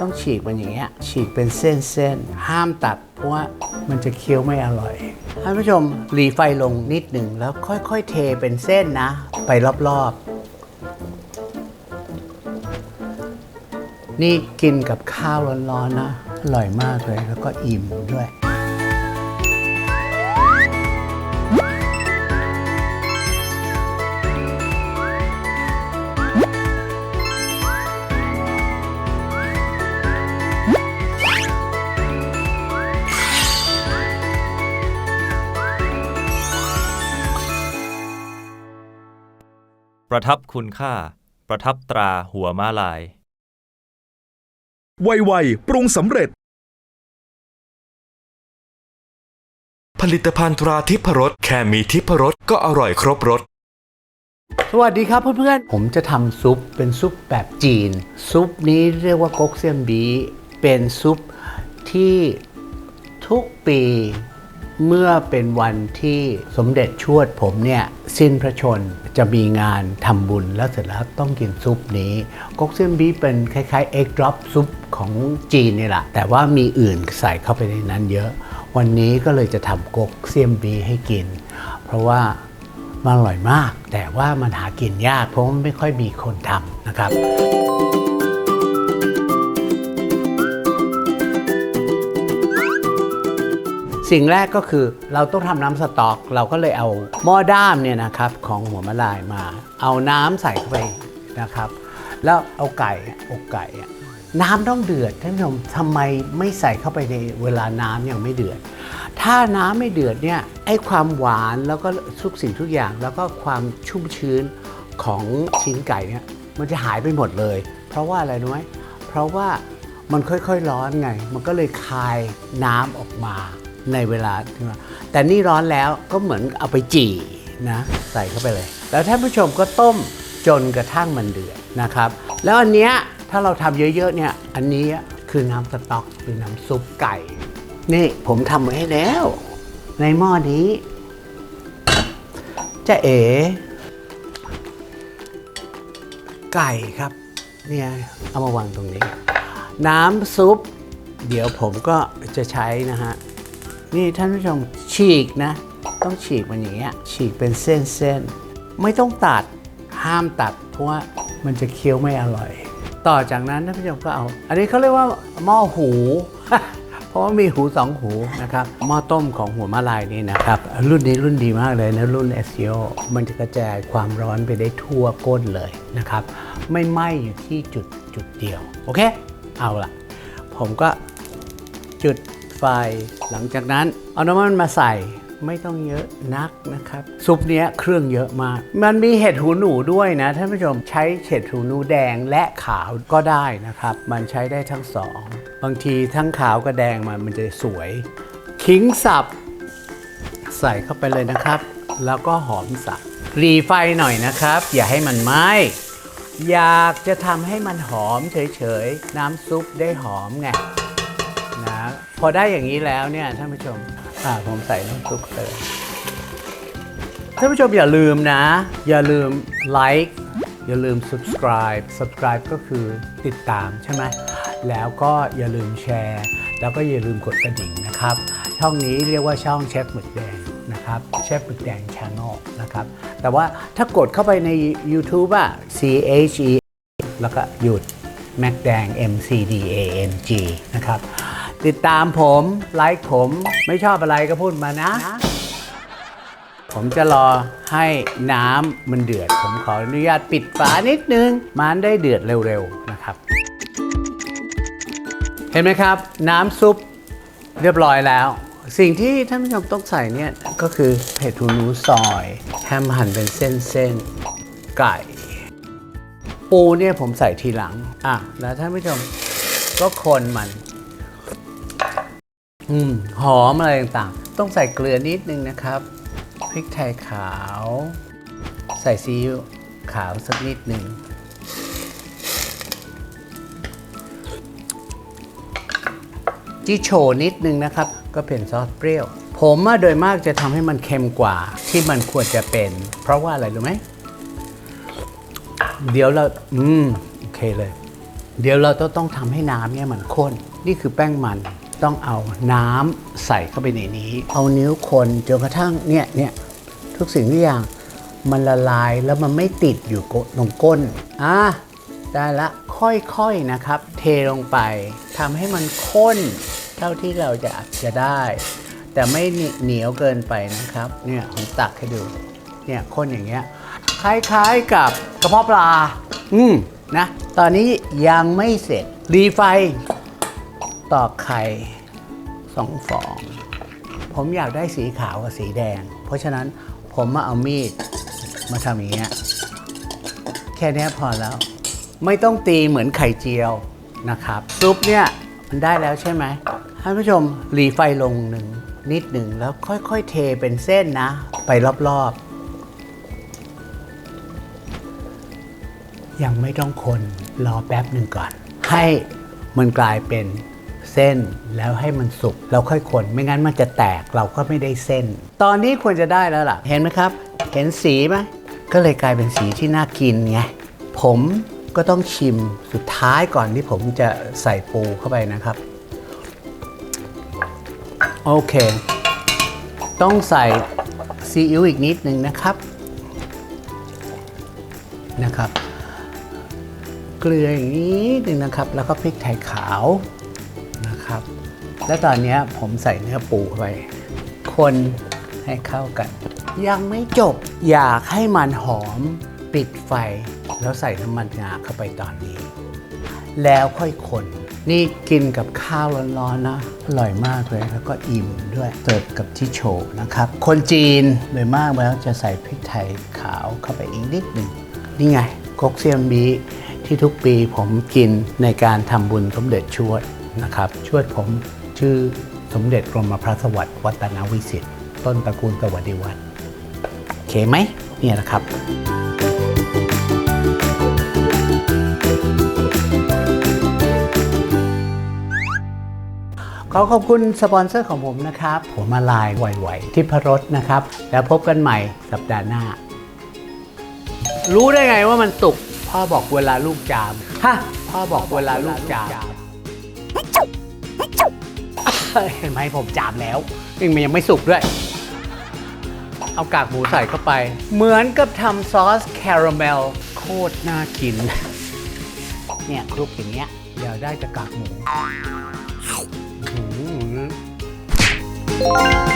ต้องฉีกมันอย่างเงี้ยฉีกเป็นเส้นๆ ห้ามตัด เพราะว่ามันจะเคี้ยวไม่อร่อยท่านผู้ชมหลีไฟลงนิดหนึ่งแล้วค่อยๆเทเป็นเส้นนะ ไปรอบๆ นี่กินกับข้าวร้อนๆนะ อร่อยมากเลยแล้วก็อิ่มด้วย ประทับคุณค่า ประทับตราหัวม้าลาย ไวๆปรุงสำเร็จ ผลิตภัณฑ์ตราทิพรสแค่มีทิพรสก็อร่อยครบรส สวัสดีครับเพื่อนๆ ผมจะทำซุปเป็นซุปแบบจีน ซุปนี้เรียกว่าก๊กเซียมบี เป็นซุปที่ทุกปี เมื่อเป็นวันที่สมเด็จชวดผมเนี่ยสิ้นพระชนจะมีงานทำบุญแล้วเสร็จแล้วต้องกินซุปนี้ก๊กเซียมบีเป็นคล้ายๆเอ็กดรอปซุปของจีนนี่แหละแต่ว่ามีอื่นใส่เข้าไปในนั้นเยอะ วันนี้ก็เลยจะทำก๊กเซียมบีให้กิน เพราะว่ามันอร่อยมาก แต่ว่ามันหากินยากเพราะมันไม่ค่อยมีคนทำนะครับ สิ่งแรกก็คือเราต้องทำน้ำสต๊อก เราก็เลยเอาหม้อด้ามเนี่ยนะครับของหัวมะลายมา เอาน้ำใส่เข้าไปนะครับ แล้วเอาไก่อกไก่น้ำต้องเดือดท่านผู้ชมทำไมไม่ใส่เข้าไปในเวลาน้ำยังไม่เดือด ถ้าน้ำไม่เดือดเนี่ยไอ้ความหวานแล้วก็ทุกสิ่งทุกอย่างแล้วก็ความชุ่มชื้นของชิ้นไก่เนี่ยมันจะหายไปหมดเลย เพราะว่าอะไรรู้ไหมเพราะว่ามันค่อยๆร้อนไง มันก็เลยคายน้ำออกมา ในเวลาที่ว่าแต่นี่ร้อนแล้วก็เหมือนเอาไปจี่นะใส่เข้าไปเลย แล้วท่านผู้ชมก็ต้มจนกระทั่งมันเดือดนะครับ แล้วอันเนี้ยถ้าเราทำเยอะๆเนี่ยอันนี้คือน้ำสต๊อกหรือน้ำซุปไก่ นี่ผมทำไว้ให้แล้ว ในหม้อนี้จะเอ๋ไก่ครับเนี่ยเอามาวางตรงนี้ น้ำซุป เดี๋ยวผมก็จะใช้นะฮะ นี่ท่านผู้ชมฉีกนะ ต้องฉีกมันอย่างเงี้ยฉีกเป็นเส้นๆ ไม่ต้องตัดห้ามตัด เพราะว่ามันจะเคี้ยวไม่อร่อย ต่อจากนั้นท่านผู้ชมก็เอา อันนี้เขาเรียกว่าหม้อหู เพราะว่ามีหูสองหูนะครับหม้อต้มของหัวมะลายนี่นะครับ รุ่นนี้รุ่นดีมากเลยนะ รุ่น s อ o มันจะกระจายความร้อนไปได้ทั่วก้นเลยนะครับ ไม่ไหม้อยู่ที่จุดจุดเดียว โอเค เอาล่ะ ผมก็จุด ไฟ หลังจากนั้นเอาน้ำมันมาใส่ไม่ต้องเยอะนักนะครับ ซุปเนี้ยเครื่องเยอะมาก มันมีเห็ดหูหนูด้วยนะท่านผู้ชมใช้เห็ดหูหนูแดงและขาวก็ได้นะครับ มันใช้ได้ทั้งสองบางทีทั้งขาวกับแดงมันมันจะสวย ขิงสับ ใส่เข้าไปเลยนะครับ แล้วก็หอมสับรีไฟหน่อยนะครับ อย่าให้มันไหม้อยากจะทำให้มันหอมเฉยๆ น้ำซุปได้หอมไง พอได้อย่างนี้แล้วเนี่ยท่านผู้ชมอ่าผมใส่น้ำซุปเลยท่านผู้ชมอย่าลืมนะ อย่าลืมไลค์อย่าลืม subscribe subscribe ก็คือติดตามใช่ไหมแล้วก็อย่าลืมแชร์ แล้วก็อย่าลืมกดกระดิ่งนะครับ ช่องนี้เรียกว่าช่องเชฟหมึกแดงนะครับเชฟหมึกแดง Channel นะครับ แต่ว่าถ้ากดเข้าไปใน YouTube อะ C H E แล้วก็หยุดแม็กแดง M C D A N G นะครับ ติดตามผม ไลค์ผม ไม่ชอบอะไรก็พูดมานะ ผมจะรอให้น้ำมันเดือด ผมขออนุญาตปิดฝานิดนึง มันได้เดือดเร็วๆนะครับ เห็นไหมครับ น้ำซุปเรียบร้อยแล้ว สิ่งที่ท่านผู้ชมต้องใส่เนี่ยก็คือเห็ดหูหนูซอยแฮมหั่นเป็นเส้นๆ ไก่ ปูเนี่ยผมใส่ทีหลังอะแล้วท่านผู้ชมก็คนมัน อืมหอมอะไรต่างๆ ต้องใส่เกลือนิดนึงนะครับ พริกไทยขาว ใส่ซีอิ๊วขาวสักนิดหนึ่งที่โชว์นิดนึงนะครับ ก็เป็นซอสเปรี้ยว ผมอะโดยมากจะทำให้มันเค็มกว่าที่มันควรจะเป็น เพราะว่าอะไรรู้ไหมเดี๋ยวเรา อืม โอเคเลย เดี๋ยวเราต้องต้องทำให้น้ำเนี่ยมันข้น นี่คือแป้งมัน ต้องเอาน้ำใส่เข้าไปในนี้ เอานิ้วคนจนกระทั่งเนี่ยเนี่ยทุกสิ่งทุกอย่างมันละลายแล้วมันไม่ติดอยู่กตรงก้นอะได้ละค่อยๆนะครับ เทลงไปทำให้มันข้นเท่าที่เราจะจะได้ แต่ไม่เหนียวเกินไปนะครับ เนี่ยผมตักให้ดู เนี่ยข้นอย่างเงี้ยคล้ายๆกับกระเพาะปลา อืมนะ ตอนนี้ยังไม่เสร็จรีไฟ ตอกไข่สองฟอง ผมอยากได้สีขาวกับสีแดง เพราะฉะนั้นผมมาเอามีดมาทำอย่างเงี้ยแค่นี้พอแล้ว ไม่ต้องตีเหมือนไข่เจียวนะครับซุปเนี่ยมันได้แล้วใช่ไหมท่านผู้ชมรีไฟลงหนึ่งนิดหนึ่งแล้วค่อยๆเทเป็นเส้นนะ ไปรอบๆ ยังไม่ต้องคนรอแป๊บหนึ่งก่อน ให้มันกลายเป็น เส้นแล้วให้มันสุกแล้วค่อยคนไม่งั้นมันจะแตกเราก็ไม่ได้เส้น ตอนนี้ควรจะได้แล้วล่ะ เห็นไหมครับ เห็นสีไหมก็เลยกลายเป็นสีที่น่ากินไงผมก็ต้องชิมสุดท้ายก่อนที่ผมจะใส่ปูเข้าไปนะครับ โอเค ต้องใส่ซีอิ๊วอีกนิดหนึ่งนะครับนะครับ เกลืออย่างนี้หนึ่งนะครับ แล้วก็พริกไทยขาว แล้วตอนนี้ผมใส่เนื้อปูเข้าไป คนให้เข้ากัน ยังไม่จบอยากให้มันหอมปิดไฟ แล้วใส่น้ำมันงาเข้าไปตอนนี้ แล้วค่อยคน นี่กินกับข้าวร้อนๆนะ อร่อยมากเลยแล้วก็อิ่มด้วยเสิร์ฟกับที่โชว์นะครับ คนจีนโดยมากแล้วจะใส่พริกไทยขาวเข้าไปอีกนิดหนึ่งนี่ไงคกเซียมบีที่ทุกปีผมกินในการทำบุญสมเด็จชวดนะครับ ชวดผม ชื่อสมเด็จกรมพระสวัสดิ์วัฒนวิสิทธิ์ต้นตระกูลสวัสดิวัฒน์โอเคไหมเนี่ยนะครับขอขอบคุณสปอนเซอร์ของผมนะครับ ผมมาลายไหวๆที่พรสนะครับ แล้วพบกันใหม่สัปดาห์หน้า รู้ได้ไงว่ามันสุกพ่อบอกเวลาลูกจามฮะพ่อบอกเวลาลูกจาม เห็นไหมผมจามแล้วยังมันยังไม่สุกด้วย เอากากหมูใส่เข้าไป เหมือนกับทำซอสคาราเมลโคตรน่ากิน เนี่ยคลุกอย่างเงี้ยเดี๋ยวได้จากกากหมู หืม